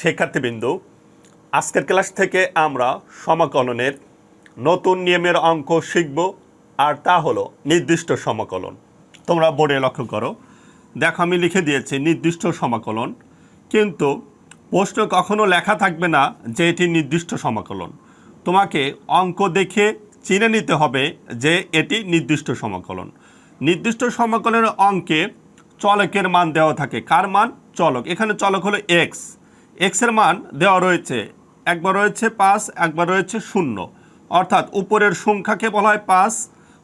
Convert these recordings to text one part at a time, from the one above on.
শিক্ষার্থীবৃন্দ, আজকের ক্লাস থেকে আমরা সমাকলনের নতুন নিয়মের অঙ্ক শিখব, আর তা হলো নির্দিষ্ট সমাকলন। তোমরা বোর্ডে লক্ষ্য করো, দেখো আমি লিখে দিয়েছি নির্দিষ্ট সমাকলন, কিন্তু প্রশ্ন কখনো লেখা থাকবে না যে এটি নির্দিষ্ট সমাকলন। তোমাকে অঙ্ক দেখে চিনে নিতে হবে যে এটি নির্দিষ্ট সমাকলন। নির্দিষ্ট সমাকলনের অঙ্কে চলকের মান দেওয়া থাকে। কার মান? চলক। এখানে চলক হলো এক্স এক্সের মান দেওয়া রয়েছে, একবার রয়েছে পাঁচ, একবার রয়েছে শূন্য। অর্থাৎ উপরের সংখ্যাকে বলা হয় পাঁচ,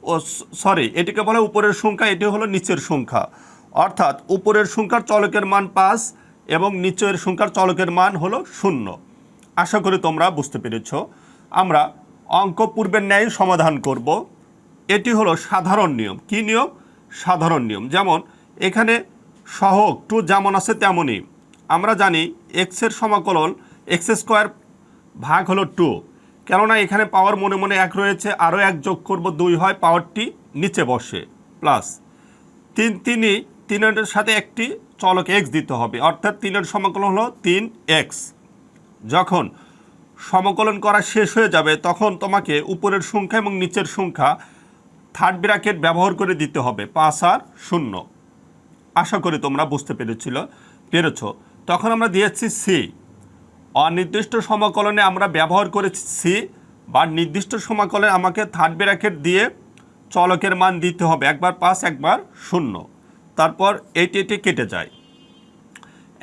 ও সরি এটিকে বলা হয় উপরের সংখ্যা, এটি হলো নিচের সংখ্যা। অর্থাৎ উপরের সংখ্যার চলকের মান পাঁচ এবং নিচের সংখ্যার চলকের মান হলো শূন্য। আশা করি তোমরা বুঝতে পেরেছ। আমরা অঙ্ক পূর্বের ন্যায় সমাধান করব। এটি হলো সাধারণ নিয়ম। কি নিয়ম? সাধারণ নিয়ম। যেমন, এখানে সহক টু যেমন আছে তেমনই। আমরা জানি এক্সের সমাকলন এক্স স্কোয়ার ভাগ হলো টু কেননা এখানে পাওয়ার মনে মনে এক রয়েছে, আরও এক যোগ করব দুই হয় পাওয়ারটি নিচে বসে প্লাস তিন তিনই তিনের সাথে একটি চলক এক্স দিতে হবে, অর্থাৎ তিনের সমাকলন হলো তিন এক্স যখন সমকলন করা শেষ হয়ে যাবে, তখন তোমাকে উপরের সংখ্যা এবং নিচের সংখ্যা থার্ড ব্র্যাকেট ব্যবহার করে দিতে হবে, পাঁচ আর শূন্য। আশা করি তোমরা বুঝতে পেরেছিল, পেরেছ। তখন আমরা দিয়েছি সি অনির্দিষ্ট সমাকলনে আমরা ব্যবহার করেছি সি বা নির্দিষ্ট সমাকলনে আমাকে থার্ড ব্র্যাকেট দিয়ে চলকের মান দিতে হবে। একবার পাঁচ, একবার শূন্য। তারপর এটি এটি কেটে যায়।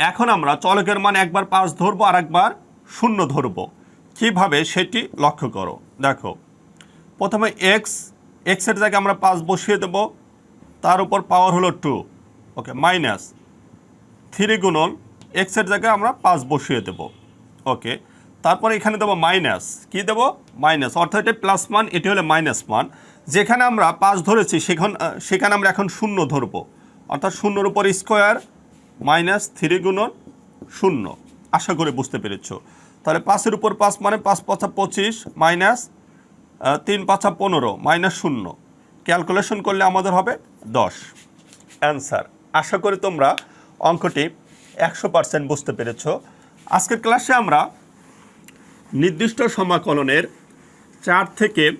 এখন আমরা চলকের মান একবার পাঁচ ধরবো আর একবার শূন্য ধরবো। কীভাবে সেটি লক্ষ্য করো? দেখো, প্রথমে এক্স এক্সের জায়গায় আমরা পাঁচ বসিয়ে দেব। তার উপর পাওয়ার হলো টু ওকে মাইনাস থ্রি গুণন এক্সের জায়গায় আমরা পাঁচ বসিয়ে দেব। ওকে তারপরে এখানে দেবো মাইনাস কি দেবো? মাইনাস অর্থাৎ এটি প্লাস মান এটি হলো মাইনাস মান যেখানে আমরা পাঁচ ধরেছি, সেখান সেখানে আমরা এখন শূন্য ধরবো। অর্থাৎ শূন্যর উপর স্কোয়ার মাইনাস থ্রি গুণন শূন্য। আশা করে বুঝতে পেরেছ। তাহলে পাঁচের উপর পাঁচ মানে পাঁচ পাঁচা পঁচিশ মাইনাস তিন পাঁচা পনেরো মাইনাস শূন্য। ক্যালকুলেশন করলে আমাদের হবে দশ। অ্যান্সার আশা করি তোমরা অঙ্কটি একশো পার্সেন্ট বুঝতে পেরেছ। আজকের ক্লাসে আমরা নির্দিষ্ট সমাকলনের চার থেকে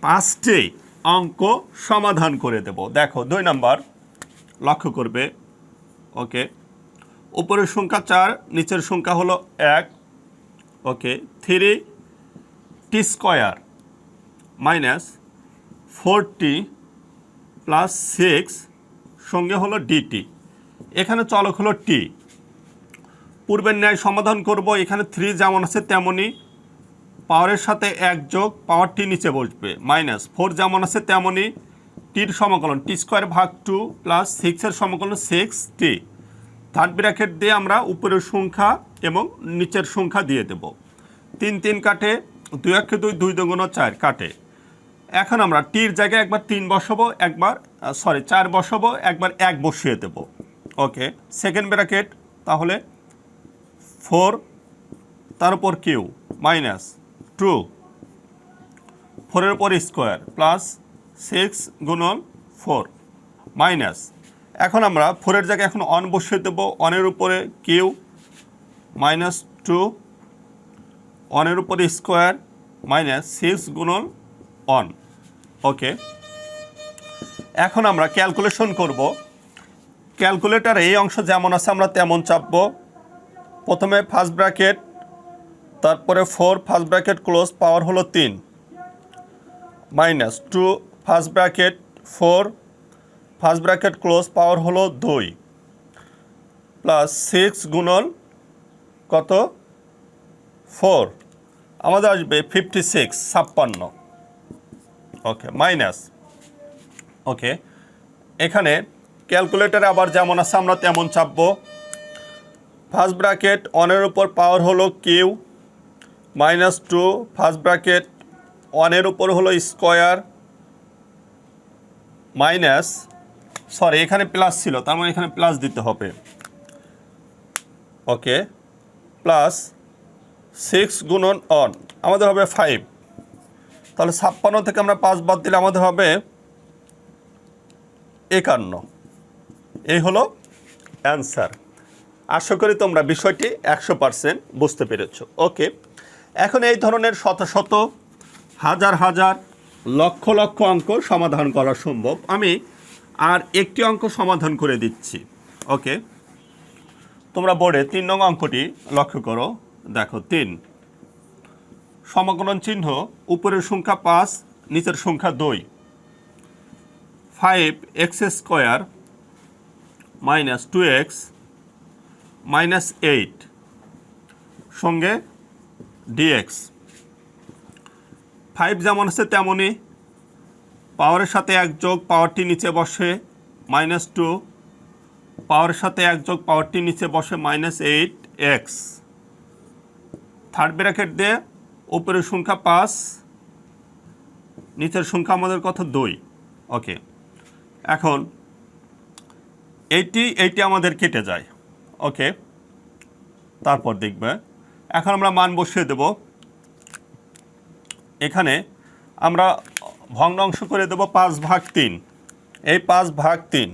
পাঁচটি অঙ্ক সমাধান করে দেব। দেখো, দুই নাম্বার লক্ষ্য করবে। ওকে। উপরের সংখ্যা চার, নিচের সংখ্যা হলো এক। Okay, three T square minus four T plus six সঙ্গে হলো ডিটি এখানে চলক হলো টি। পূর্বের ন্যায় সমাধান করব, এখানে থ্রি যেমন আছে তেমনই। পাওয়ারের সাথে এক যোগ পাওয়ারটি নিচে বসবে মাইনাস ফোর যেমন আছে তেমনই টির সমকলন টি স্কোয়ার ভাগ টু প্লাস সিক্সের সমকলন সিক্স টি থার্ড ব্র্যাকেট দিয়ে আমরা উপরের সংখ্যা এবং নিচের সংখ্যা দিয়ে দেব। তিন তিন কাটে, দুই একে দুই দুই দুগুণ চার কাটে। এখন আমরা টির জায়গায় একবার তিন বসাবো, একবার সরি চার বসাবো, একবার এক বসিয়ে দেব। ওকে সেকেন্ড ব্র্যাকেট তাহলে ফোর তার উপর কিউ, মাইনাস টু। ফোরের উপর স্কোয়ার, প্লাস সিক্স গুণন ফোর, মাইনাস। এখন আমরা ফোরের জায়গায় এখন অন বসিয়ে দেবো, অনের উপরে কিউ, মাইনাস টু। অনের উপরে স্কোয়ার, মাইনাস সিক্স গুণন অন। ওকে? এখন আমরা ক্যালকুলেশন করব। ক্যালকুলেটার এই অংশ যেমন আছে, আমরা তেমন চাপবো। প্রথমে ফার্স্ট ব্র্যাকেট তারপরে four first bracket close power হলো তিন। Minus two first bracket four first bracket close power হলো দুই। প্লাস সিক্স গুণন কত? ফোর আমাদের আসবে ফিফটি সিক্স ছাপ্পান্ন। ওকে মাইনাস ওকে এখানে ক্যালকুলেটারে আবার যেমন আছে আমরা তেমন চাপবো ফার্স্ট ব্র্যাকেট অনের উপর পাওয়ার হলো cube minus two first bracket ওয়ানের উপর হলো স্কোয়ার মাইনাস সরি এখানে প্লাস ছিল, তার মানে এখানে প্লাস দিতে হবে। ওকে প্লাস সিক্স গুণন অন আমাদের হবে ফাইভ তাহলে ছাপ্পান্ন থেকে আমরা পাঁচ বাদ দিলে আমাদের হবে একান্ন। এই হলো অ্যান্সার আশা করি তোমরা বিষয়টি একশো পার্সেন্ট বুঝতে পেরেছ। ওকে, এখন এই ধরনের শত শত, হাজার হাজার, লক্ষ লক্ষ অঙ্ক সমাধান করা সম্ভব। আমি আর একটি অঙ্ক সমাধান করে দিচ্ছি। ওকে, তোমরা বোর্ডে তিন নং অঙ্কটি লক্ষ্য করো। দেখো, তিন। সমাকলন চিহ্ন, উপরের সংখ্যা পাঁচ, নিচের সংখ্যা দুই। Five x square minus two x minus eight সঙ্গে ডিএক্স ফাইভ যেমন আছে তেমনই পাওয়ারের সাথে এক যোগ পাওয়ারটি নিচে বসে মাইনাস টু পাওয়ারের সাথে এক যোগ পাওয়ারটি নিচে বসে minus eight x third bracket দিয়ে উপরের সংখ্যা পাঁচ, নিচের সংখ্যা আমাদের কত দুই। ওকে এখন এইটি এইটি আমাদের কেটে যায়। ওকে, তারপর দেখবে। এখন আমরা মান বসিয়ে দেব। এখানে আমরা ভগ্নাংশ করে দেব পাঁচ ভাগ তিন। এই পাঁচ ভাগ তিন,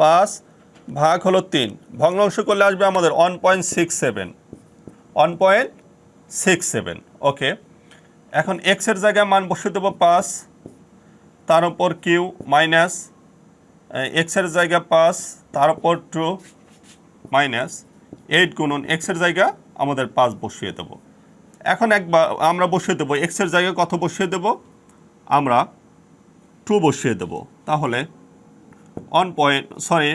পাঁচ ভাগ হলো তিন। ভগ্নাংশ করলে আসবে আমাদের one point six seven one point six seven okay. এখন এক্সের জায়গায় মান বসিয়ে দেবো পাঁচ, তার উপর কিউ মাইনাস এক্সের জায়গা পাঁচ, তার উপর টু মাইনাস এইট গুণন এক্সের জায়গা আমাদের পাঁচ বসিয়ে দেব। এখন একবার আমরা বসিয়ে দেবো এক্সের জায়গায় কত বসিয়ে দেব? আমরা টু বসিয়ে দেব। তাহলে ওয়ান পয়েন্ট সরি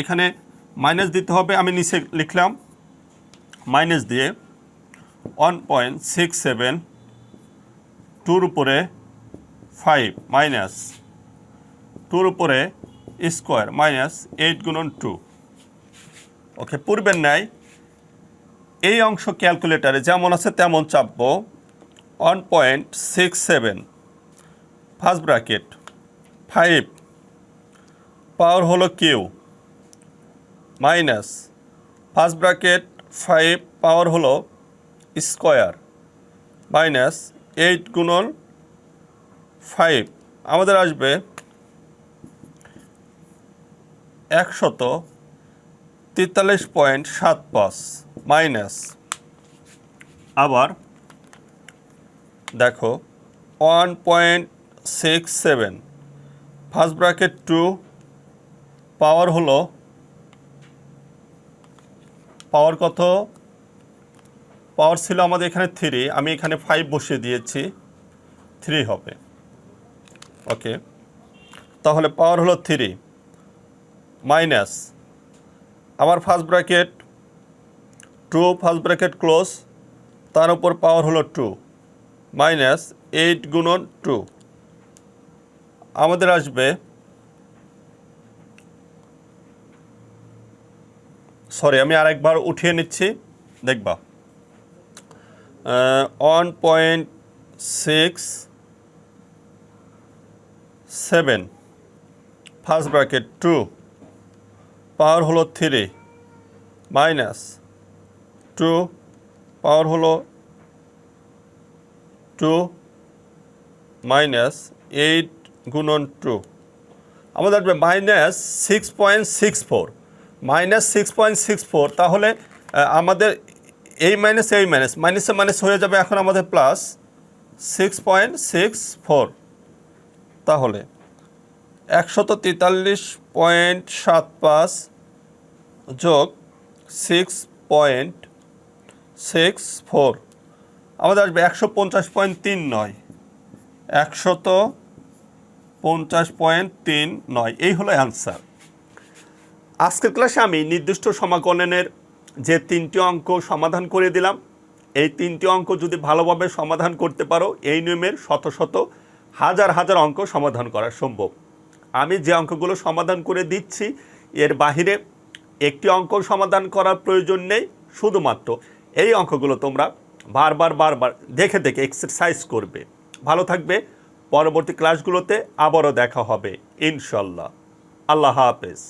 এখানে মাইনাস দিতে হবে, আমি নিচে লিখলাম। মাইনাস দিয়ে ওয়ান পয়েন্ট সিক্স সেভেন টুর উপরে ফাইভ মাইনাস টুর উপরে স্কোয়ার মাইনাস এইট গুণন টু ওকে পূর্বের ন্যায় এই অংশ ক্যালকুলেটারে যেমন আছে তেমন চাপবো। One point six seven first bracket five power হলো cube minus first bracket five power হলো স্কোয়ার মাইনাস এইট গুণন ফাইভ আমাদের আসবে একশত তেতাল্লিশ পয়েন্ট সাত পাঁচ, মাইনাস। আবার দেখো, one point six seven, first bracket two, power হলো, পাওয়ার কত? পাওয়ার ছিল আমাদের এখানে থ্রি আমি এখানে ফাইভ বসিয়ে দিয়েছি থ্রি হবে। ওকে তাহলে পাওয়ার হলো থ্রি মাইনাস আবার first bracket two first bracket close তার উপর পাওয়ার হলো টু মাইনাস এইট গুণন টু আমাদের আসবে সরি আমি আরেকবার উঠিয়ে নিচ্ছি, দেখবা। One point six seven first bracket two power হলো থ্রি, মাইনাস টু, পাওয়ার হলো টু, মাইনাস এইট গুণন টু। আমাদের আসবে minus six point six four. Minus six point six four, তাহলে আমাদের এই মাইনাস এই মাইনাস, মাইনাসে মাইনাস হয়ে যাবে এখন আমাদের plus six point six four. তাহলে, একশত তেতাল্লিশ পয়েন্ট সাত পাঁচ যোগ সিক্স পয়েন্ট সিক্স ফোর আমাদের আসবে একশো পঞ্চাশ পয়েন্ট তিন নয়। একশত পঞ্চাশ পয়েন্ট তিন নয়। এই হলো অ্যান্সার আজকের ক্লাসে আমি নির্দিষ্ট সমাকলনের যে তিনটি অঙ্ক সমাধান করে দিলাম, এই তিনটি অঙ্ক যদি ভালোভাবে সমাধান করতে পারো, এই নিয়মের শত শত হাজার হাজার অঙ্ক সমাধান করা সম্ভব। আমি যে অঙ্কগুলো সমাধান করে দিচ্ছি, এর বাহিরে একটি অঙ্ক সমাধান করার প্রয়োজন নেই, শুধুমাত্র এই অঙ্কগুলো তোমরা বারবার বারবার দেখে দেখে এক্সারসাইজ করবে। ভালো থাকবে, পরবর্তী ক্লাসগুলোতে আবারও দেখা হবে, ইনশাল্লাহ। আল্লাহ হাফেজ।